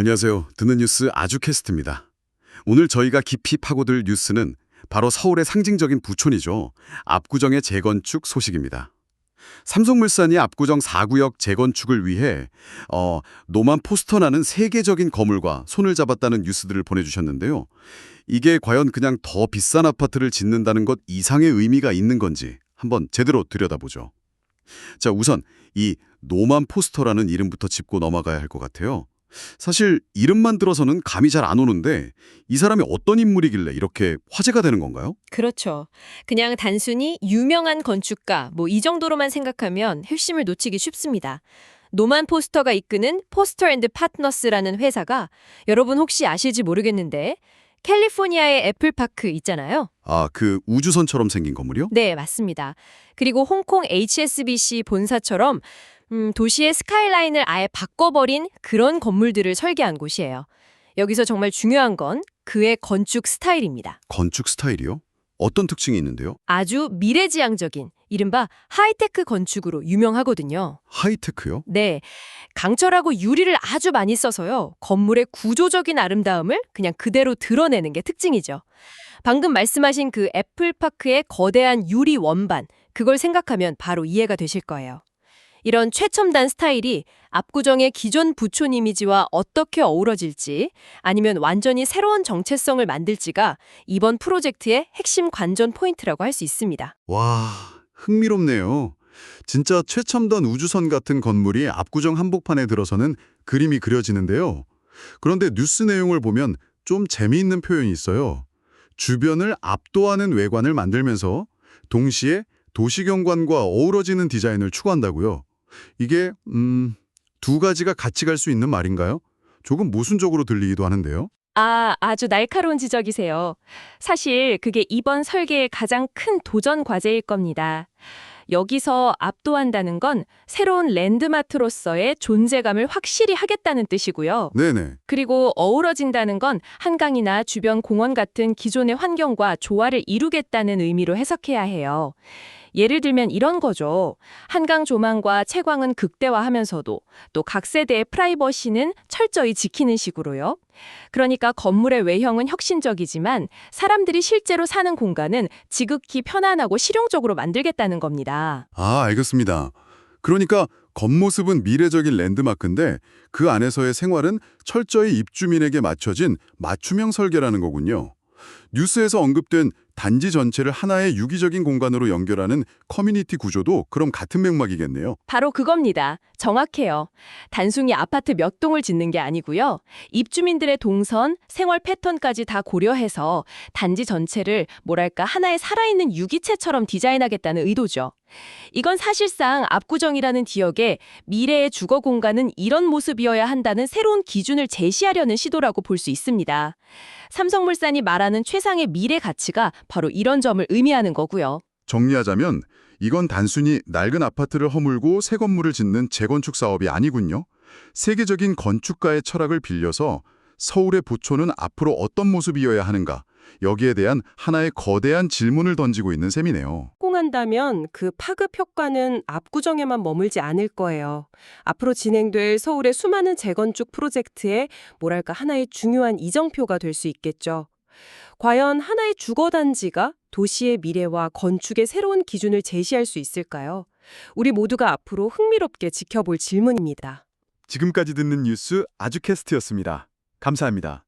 안녕하세요. 듣는 뉴스 아주캐스트입니다. 오늘 저희가 깊이 파고들 뉴스는 바로 서울의 상징적인 부촌이죠. 압구정의 재건축 소식입니다. 삼성물산이 압구정 4구역 재건축을 위해 어, 노만 포스터라는 세계적인 건물과 손을 잡았다는 뉴스들을 보내주셨는데요. 이게 과연 그냥 더 비싼 아파트를 짓는다는 것 이상의 의미가 있는 건지 한번 제대로 들여다보죠. 자, 우선 이 노만 포스터라는 이름부터 짚고 넘어가야 할 것 같아요. 사실 이름만 들어서는 감이 잘 안 오는데 이 사람이 어떤 인물이길래 이렇게 화제가 되는 건가요? 그렇죠. 그냥 단순히 유명한 건축가 뭐 이 정도로만 생각하면 핵심을 놓치기 쉽습니다. 노만 포스터가 이끄는 포스터 앤드 파트너스라는 회사가 여러분 혹시 아실지 모르겠는데 캘리포니아의 애플파크 있잖아요. 아, 그 우주선처럼 생긴 건물이요? 네, 맞습니다. 그리고 홍콩 HSBC 본사처럼 음, 도시의 스카이라인을 아예 바꿔버린 그런 건물들을 설계한 곳이에요. 여기서 정말 중요한 건 그의 건축 스타일입니다. 건축 스타일이요? 어떤 특징이 있는데요? 아주 미래지향적인 이른바 하이테크 건축으로 유명하거든요. 하이테크요? 네, 강철하고 유리를 아주 많이 써서요. 건물의 구조적인 아름다움을 그냥 그대로 드러내는 게 특징이죠. 방금 말씀하신 그 애플파크의 거대한 유리 원반, 그걸 생각하면 바로 이해가 되실 거예요. 이런 최첨단 스타일이 압구정의 기존 부촌 이미지와 어떻게 어우러질지 아니면 완전히 새로운 정체성을 만들지가 이번 프로젝트의 핵심 관전 포인트라고 할 수 있습니다. 와, 흥미롭네요. 진짜 최첨단 우주선 같은 건물이 압구정 한복판에 들어서는 그림이 그려지는데요. 그런데 뉴스 내용을 보면 좀 재미있는 표현이 있어요. 주변을 압도하는 외관을 만들면서 동시에 도시경관과 어우러지는 디자인을 추구한다고요. 이게 음, 두 가지가 같이 갈 수 있는 말인가요? 조금 모순적으로 들리기도 하는데요. 아, 아주 날카로운 지적이세요. 사실 그게 이번 설계의 가장 큰 도전 과제일 겁니다. 여기서 압도한다는 건 새로운 랜드마크로서의 존재감을 확실히 하겠다는 뜻이고요. 네네. 그리고 어우러진다는 건 한강이나 주변 공원 같은 기존의 환경과 조화를 이루겠다는 의미로 해석해야 해요. 예를 들면 이런 거죠. 한강 조망과 채광은 극대화하면서도 또 각 세대의 프라이버시는 철저히 지키는 식으로요. 그러니까 건물의 외형은 혁신적이지만 사람들이 실제로 사는 공간은 지극히 편안하고 실용적으로 만들겠다는 겁니다. 아, 알겠습니다. 그러니까 겉모습은 미래적인 랜드마크인데 그 안에서의 생활은 철저히 입주민에게 맞춰진 맞춤형 설계라는 거군요. 뉴스에서 언급된 단지 전체를 하나의 유기적인 공간으로 연결하는 커뮤니티 구조도 그럼 같은 맥락이겠네요. 바로 그겁니다. 정확해요. 단순히 아파트 몇 동을 짓는 게 아니고요. 입주민들의 동선, 생활 패턴까지 다 고려해서 단지 전체를 뭐랄까 하나의 살아있는 유기체처럼 디자인하겠다는 의도죠. 이건 사실상 압구정이라는 지역의 미래의 주거 공간은 이런 모습이어야 한다는 새로운 기준을 제시하려는 시도라고 볼 수 있습니다. 삼성물산이 말하는 최상의 미래 가치가 바로 이런 점을 의미하는 거고요. 정리하자면 이건 단순히 낡은 아파트를 허물고 새 건물을 짓는 재건축 사업이 아니군요. 세계적인 건축가의 철학을 빌려서 서울의 부촌은 앞으로 어떤 모습이어야 하는가 여기에 대한 하나의 거대한 질문을 던지고 있는 셈이네요. 성공한다면 그 파급 효과는 압구정에만 머물지 않을 거예요. 앞으로 진행될 서울의 수많은 재건축 프로젝트에 뭐랄까 하나의 중요한 이정표가 될 수 있겠죠. 과연 하나의 주거단지가 도시의 미래와 건축의 새로운 기준을 제시할 수 있을까요? 우리 모두가 앞으로 흥미롭게 지켜볼 질문입니다. 지금까지 듣는 뉴스 아주캐스트였습니다. 감사합니다.